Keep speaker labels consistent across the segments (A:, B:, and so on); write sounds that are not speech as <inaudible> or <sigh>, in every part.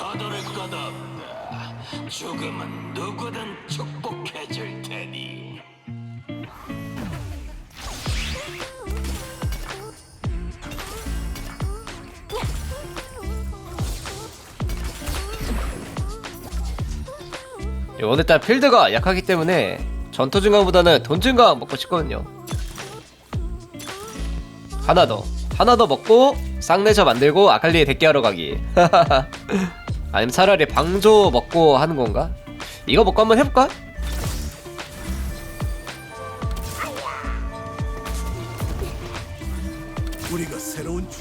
A: 서두를 것 없다. 죽음은 누구든 축복해 줄 테니.
B: 오늘따라 필드가 약하기 때문에 전투 증강보다는 돈 증강 먹고 싶거든요 하나 더 하나 더 먹고 쌍내셔 만들고 아칼리에 대기하러 가기 <laughs> 아니면 차라리 방조 먹고 하는 건가? 이거 먹고 한번 해볼까?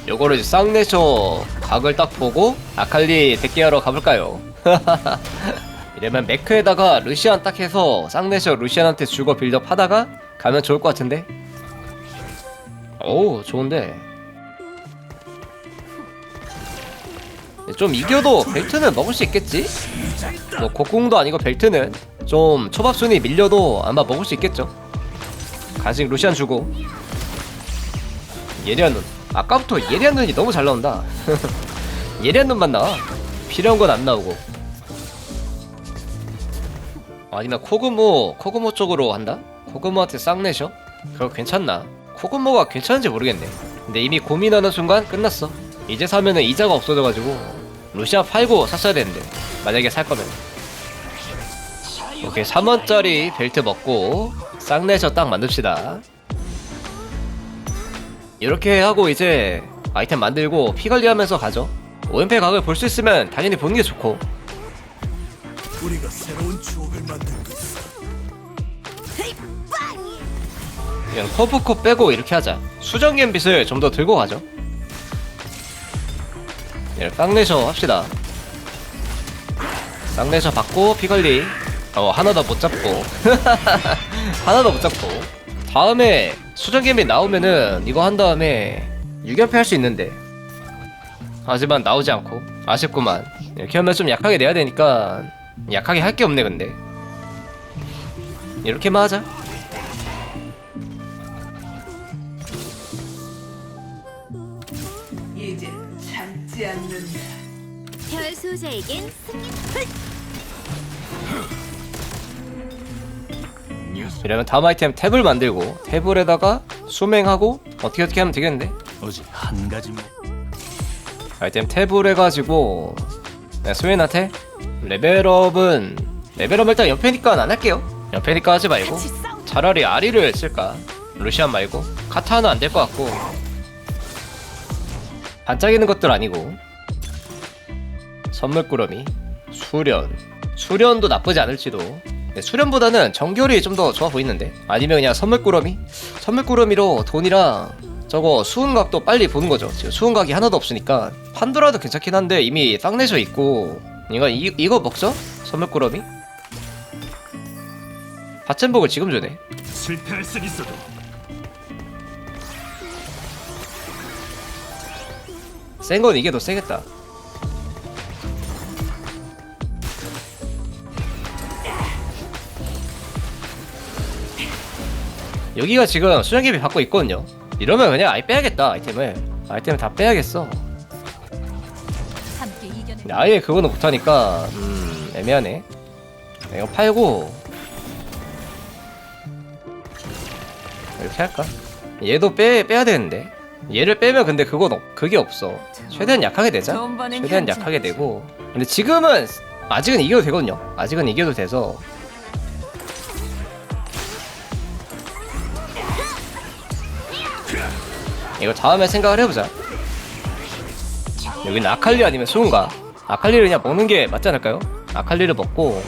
B: 요거를 이제 쌍내셔 각을 딱 보고 아칼리 대기하러 가볼까요? <laughs> 이러면 매크에다가 루시안 딱 해서 쌍내셔 루시안한테 주고 빌드업 하다가 가면 좋을 것 같은데? 오 좋은데 좀 이겨도 벨트는 먹을 수 있겠지? 뭐 곡궁도 아니고 벨트는 좀 초밥순위 밀려도 아마 먹을 수 있겠죠? 간식 루시안 주고. 예리한 눈. 아까부터 예리한 눈이 너무 잘 나온다. <laughs> 예리한 눈만 나와. 필요한 건 안 나오고. 아니면 코그모 코그모 쪽으로 한다? 코그모한테 쌍내셔? 그거 괜찮나? 코그모가 괜찮은지 모르겠네. 근데 이미 고민하는 순간 끝났어. 이제 사면은 이자가 없어져가지고 루시아 팔고 샀어야 되는데. 만약에 살 거면. 오케이 3원짜리 벨트 먹고 쌍내셔 딱 만듭시다. 이렇게 하고 이제 아이템 만들고 피 관리하면서 가죠. 오연패 각을 볼 수 있으면 당연히 보는 게 좋고.
C: 우리가 새로운 추억을 있어.
B: 그냥 커브코 빼고 이렇게 하자. 수정 갬빗을 좀 더 들고 가죠 예, 쌍내셔 합시다. 쌍내셔 받고 피관리. 어 하나 더 못 잡고. <laughs> 하나 더 못 잡고. 다음에 수정 갬빗 나오면은 이거 한 다음에 유격패 할 수 있는데. 하지만 나오지 않고. 아쉽구만. 이렇게 하면 좀 약하게 내야 되니까 약하게 할 게 없네 근데. 이렇게만 하자
D: 별 소자에겐 승리.
B: 이러면 다음 아이템 탭을 만들고 탭을에다가 수맹하고 어떻게 어떻게 하면 되겠는데?
C: 오직 한 가지만.
B: 아이템 탭을 해가지고 네, 소연한테 레벨업은 레벨업 일단 옆에니까 안 할게요. 옆에니까 하지 말고 차라리 아리를 쓸까? 루시안 말고. 카타는 안 될 것 같고. 반짝이는 것들 아니고 선물꾸러미 수련. 수련도 나쁘지 않을지도. 네, 수련보다는 정결이 좀 더 좋아 보이는데. 아니면 그냥 선물꾸러미? 선물꾸러미로 돈이랑 저거 수은각도 빨리 보는 거죠. 지금 수은각이 하나도 없으니까. 판도라도 괜찮긴 한데 이미 쌍내셔 있고. 이거 이, 이거 먹죠? 선물꾸러미? 바첸복을 지금 주네.
C: 실패할 순 있어도.
B: 센 건 이게 더 세겠다. 여기가 지금 수정기비 받고 있거든요. 이러면 그냥 아예 빼야겠다 아이템을. 아이템을 다 빼야겠어.
D: 함께 이겨내
B: 근데 아예 그거는 못하니까 음 애매하네. 이거 팔고 이렇게 할까? 얘도 빼 빼야 되는데. 얘를 빼면 근데 그건 없, 그게 없어. 최대한 약하게.
E: 전반은
B: 최대한
E: 현재.
B: 약하게 내고. 근데 지금은 아직은 이겨도 되거든요. 아직은 이겨도 돼서. 이거 다음에 생각을 해보자. 여기는 아칼리 아니면 수은가? 아칼리를 그냥 먹는 게 맞지 않을까요? 아칼리를 먹고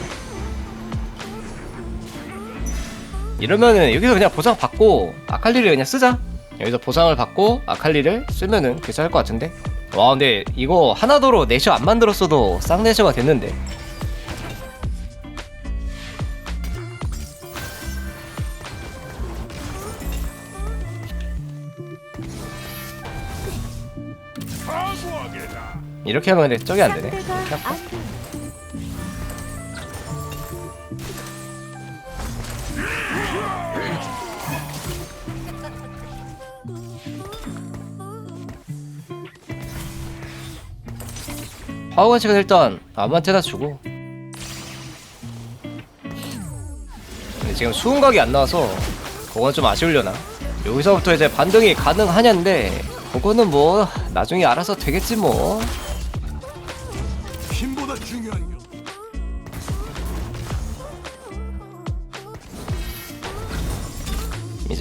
B: 이러면은 여기서 그냥 보상 받고 아칼리를 그냥 쓰자. 여기서 보상을 받고 아칼리를 쓰면은 괜찮을 것 같은데. 와 근데 이거 하나도로 내셔 안 만들었어도 쌍내셔가 됐는데. 이렇게 하면 근데 저기 안 되네. 할까?
D: 아픈
B: 파워건식은 일단 아무한테나 주고 근데 지금 수은각이 안 나와서 그건 좀 아쉬우려나 여기서부터 이제 반등이 가능하냐인데 그거는 뭐 나중에 알아서 되겠지 뭐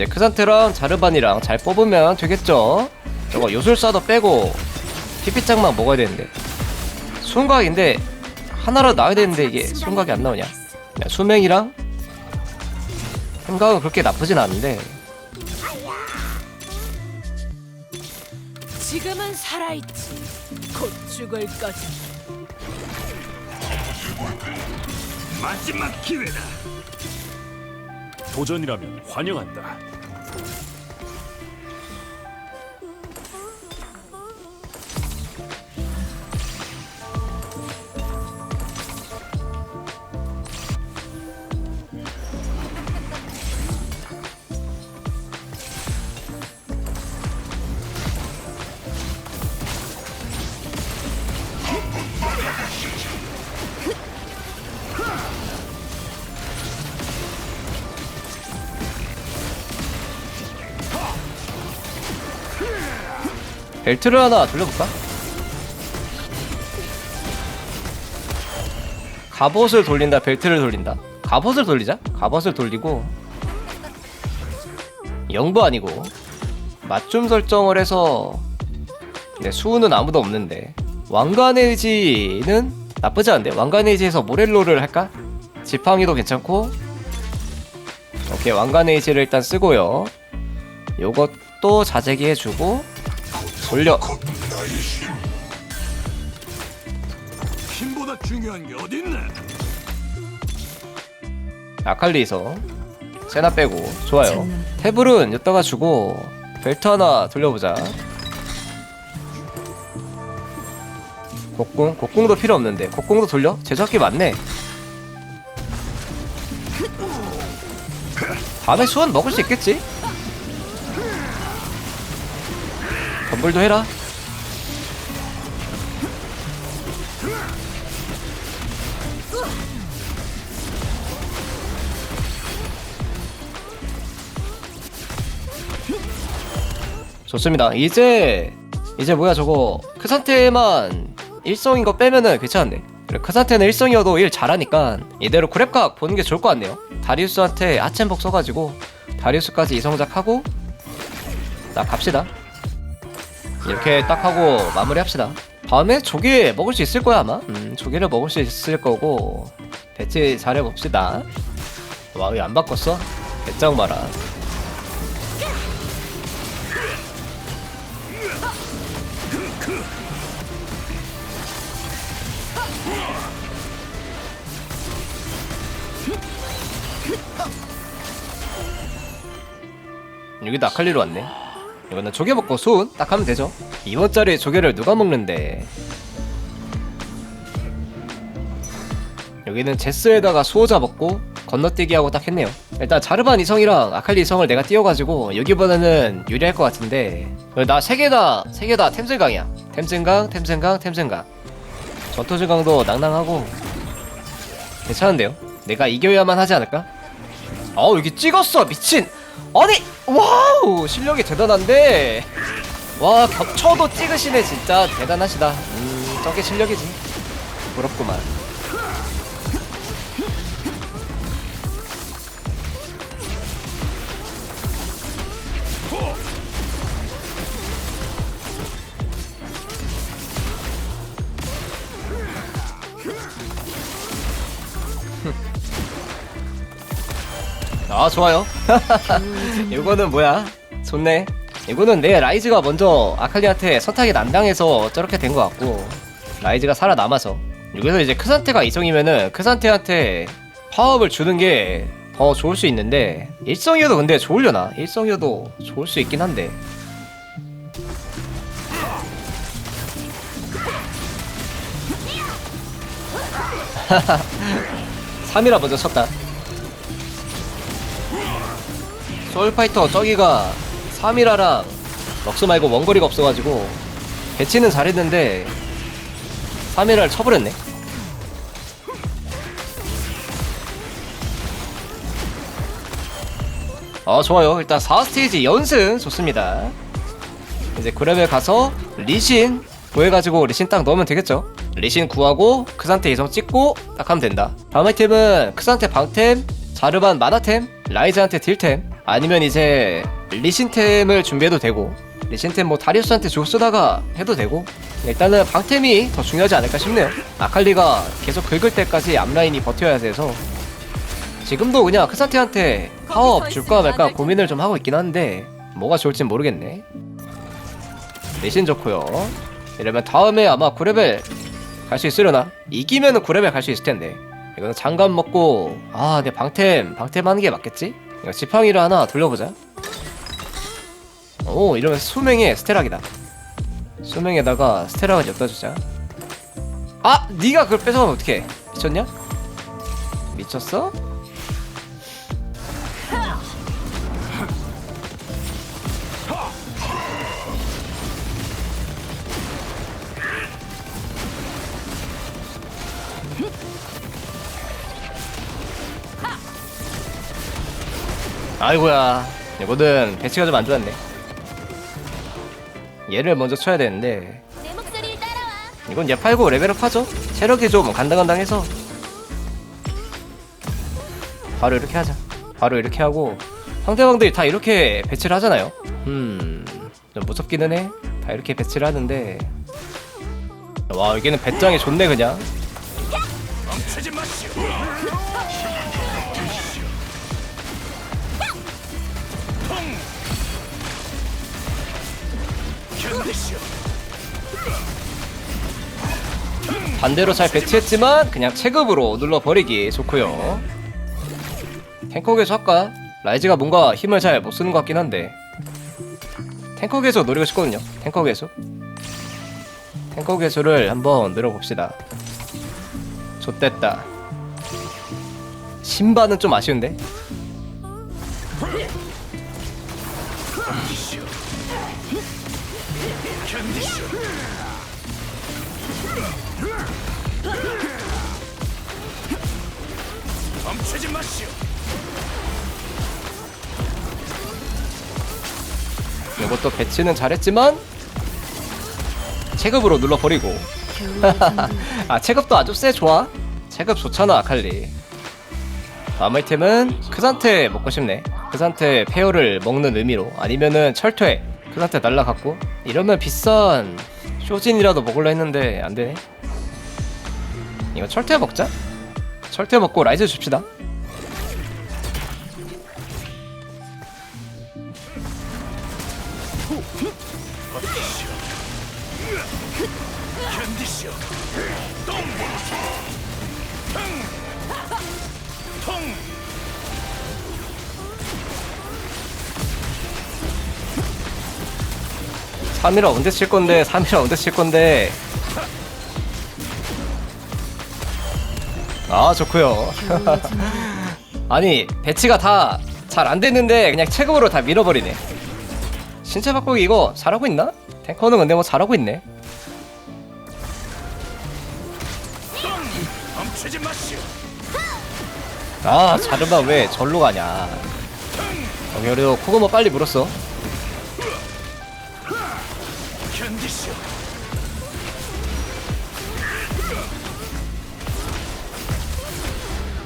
B: 이제 크산테랑 자르반이랑 잘 뽑으면 되겠죠 저거 요술사도 빼고 피피장만 먹어야 되는데 수은각인데 하나로 나와야 되는데 이게 수은각이 안 나오냐 그냥 수명이랑 생각은 그렇게 나쁘진 않은데
F: 지금은 살아있지. 곧 죽을 거지.
C: 마지막 기회다. 도전이라면 환영한다.
B: 벨트를 하나 돌려볼까? 갑옷을 돌린다 벨트를 돌린다. 갑옷을 돌리자? 갑옷을 돌리고. 영부 아니고. 맞춤 설정을 해서. 네, 수우는 아무도 없는데. 왕관의 의지는 나쁘지 않은데. 왕관의 의지에서 모렐로를 할까? 지팡이도 괜찮고. 오케이 왕관의 의지를 일단 쓰고요. 요것도 자재기 해주고 돌려
C: 힘보다 중요한 게 어딨나?
B: 아칼리에서 세나 빼고 좋아요 태블은 여기다가 주고 벨트 하나 돌려보자 곡궁? 곡궁도 필요 없는데 곡궁도 돌려? 제작기 맞네 다음에 수원 먹을 수 있겠지? 덤블도 해라 좋습니다. 이제 이제 뭐야 저거 그 크산테만 일성인 거 빼면은. 그래 크산테는 일성이어도 일 잘하니까 이대로 그랩각 보는 게 좋을 것 같네요. 다리우스한테 하첸복 써가지고 다리우스까지 이성작하고 딱 갑시다. 이렇게 딱 하고 마무리합시다. 다음에 조개 먹을 수 있을 거야 아마. 음, 조개를 먹을 수 있을 거고 배치 잘해 봅시다. 와, 왜안 바꿨어? 배짱 마라. 여기도 아칼리로 왔네. 이거는 조개 먹고 수은 딱 하면 되죠. 이번짜리 조개를 누가 먹는데? 여기는 제스에다가 수호자 먹고 건너뛰기 하고 딱 했네요. 일단 자르반 이성이랑 아칼리 이성을 내가 띄워가지고 여기보다는 유리할 것 같은데 나 세 개다 세 개 다 템슬강이야. 템슬강, 템슬강, 템슬강. 전투질강도 낭낭하고 괜찮은데요? 내가 이겨야만 하지 않을까? 어 여기 찍었어 미친 아니 와우! 실력이 대단한데? 와 겹쳐도 찍으시네 진짜. 대단하시다. 음 저게 실력이지. 부럽구만 아 좋아요. <laughs> 이거는 뭐야? 좋네. 이거는 내 라이즈가 먼저 아칼리한테 선택이 난당해서 저렇게 된 것 같고 라이즈가 살아남아서. 여기서 이제 크산테가 이성이면은 크산테한테 파업을 주는 게 더 좋을 수 있는데 일성이어도 근데 좋으려나? 일성이어도 좋을 수 있긴 한데. <laughs> 삼이라 먼저 쳤다 소울파이터 저기가 3이라랑 럭스 말고 원거리가 없어가지고 배치는 잘했는데 3일을 쳐버렸네. 어 좋아요. 일단 4스테이지 연승 좋습니다. 이제 그레벨 가서 리신 구해가지고 리신 딱 넣으면 되겠죠? 리신 구하고 그 상태 이성 찍고 딱 하면 된다. 다음 아이템은 그 상태 방템 자르반 마나템 라이즈한테 딜템 아니면 이제 리신템을 준비해도 되고 리신템 뭐 다리우스한테 줘 쓰다가 해도 되고 일단은 방템이 더 중요하지 않을까 싶네요. 아칼리가 계속 긁을 때까지 앞라인이 버텨야 돼서. 지금도 그냥 크산테한테 파업 줄까 말까 고민을 좀 하고 있긴 한데 뭐가 좋을진 모르겠네. 내신 좋고요. 이러면 다음에 아마 9레벨 갈 수 있으려나? 이기면은 9레벨 갈 수 있을 텐데. 이거는 장갑 먹고 아 내 방템 방템 하는 게 맞겠지? 이거 지팡이를 하나 돌려보자 오 이러면 수명의 스테락이다 수명에다가 스테락을 엿다 주자 아! 네가 그걸 뺏어가면 어떡해 미쳤냐? 미쳤어? 아이고야. 이거는 배치가 좀 안 좋았네. 얘를 먼저 쳐야 되는데.
D: 내 목소리를 따라와.
B: 이건 얘 팔고 레벨업 하죠? 체력이 좀 간당간당해서. 바로 이렇게 하자. 바로 이렇게 하고. 상대방들이 다 이렇게 배치를 하잖아요. 음좀 무섭기는 해다 이렇게 배치를 하는데. 와 여기는 배짱이 좋네 그냥 반대로 잘 배치했지만 그냥 체급으로 눌러버리기 좋고요. 탱커 개수 할까? 라이즈가 뭔가 힘을 잘 못 쓰는 것 같긴 한데. 탱커 개수 노리고 싶거든요. 탱커 개수 탱커 개수를 한번 늘어봅시다. 좋됐다. 신바는 좀 아쉬운데 이것도 배치는 잘했지만 체급으로 눌러버리고. <laughs> 아 체급도 아주 세 좋아. 체급 좋잖아 아칼리. 다음 아이템은 크산테 먹고 싶네. 크산테 페어를 먹는 의미로 아니면은 철퇴. 크산테 날라갔고. 이러면 비싼 쇼진이라도 먹으려 했는데 안되네. 이거 철퇴 먹자. 철퇴 먹고 라이즈 줍시다
C: 견디시오. 똥. 통. 통.
B: 3이라 언제 칠 건데 3이라 언제 칠 건데 아 좋고요 <laughs> 아니 배치가 다 잘 안 됐는데 그냥 체급으로 다 밀어버리네 신체 바꾸기 이거 잘하고 있나? 탱커는 근데 뭐 잘하고 있네 아 자르바 왜 절로 가냐. 어, 그래도 코고모 빨리 물었어.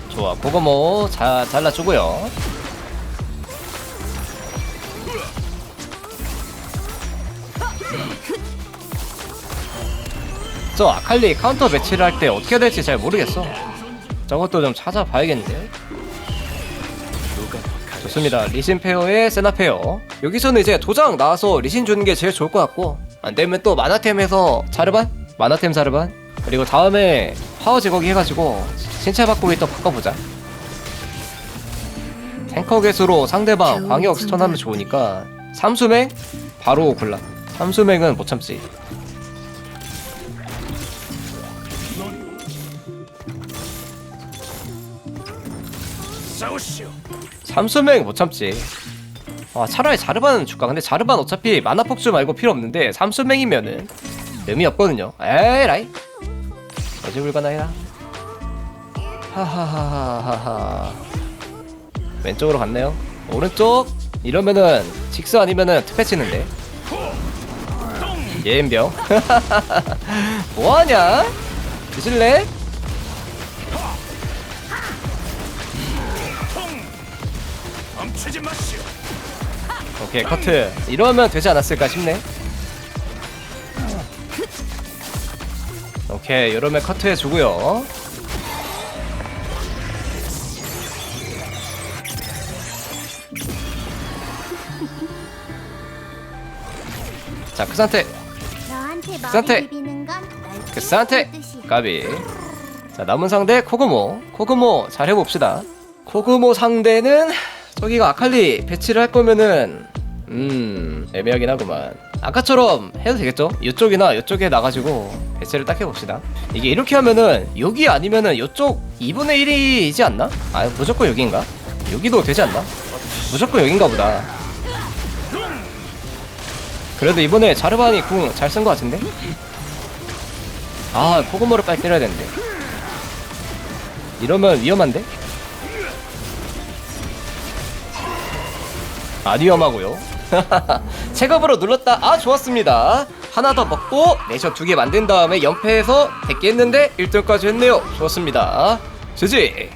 B: 좋아 코고모 자, 잘라주고요. 저 아칼리 카운터 배치를 할 때 어떻게 될지 잘 모르겠어 저것도 좀 찾아봐야겠는데 좋습니다 리신 페어의 세나 페어 여기서는 이제 도장 나와서 리신 주는 게 제일 좋을 것 같고 안 되면 또 마나템에서 자르반? 마나템 자르반? 그리고 다음에 파워 제거기 해가지고 신체 바꾸기 또 바꿔보자 탱커 개수로 상대방 광역 스턴하면 좋으니까 삼수맹? 바로 골라 삼수맹은 못 참지 삼수맹 못 참지. 아 차라리 자르반은 줄까? 근데 자르반 어차피 마나 폭주 말고 필요 없는데 삼수맹이면은 의미 없거든요. 에라이. 어제 불가나이다 하하하하하 왼쪽으로 갔네요 오른쪽 이러면은 직스 아니면은 특패 치는데 예인병 <laughs> 뭐하냐 드실래? 오케이 커트. 이러면 되지 않았을까 싶네. 오케이 이러면 커트 해주고요. 자 그 상태.
D: 너한테
B: 상태. 그 상태. 까비. 자 남은 상대 코그모. 코그모 잘 해봅시다. 코그모 상대는 저기가 아칼리 배치를 할 거면은 음 애매하긴 하구만 아까처럼 해도 되겠죠? 이쪽이나 이쪽에 나가지고 배치를 딱 해봅시다 이게 이렇게 하면은 여기 아니면은 이쪽 2분의 1이지 않나? 아 무조건 여기인가? 여기도 되지 않나? 무조건 여긴가 보다 그래도 이번에 자르반이 궁 잘쓴거 같은데? 아 코그모를 빨리 때려야 되는데 이러면 위험한데? 안 위험하고요 <laughs> 체급으로 눌렀다. 아 좋았습니다. 하나 더 먹고 내셔 두 개 만든 다음에 연패해서 100개 했는데 1등까지 했네요. 좋습니다. 지지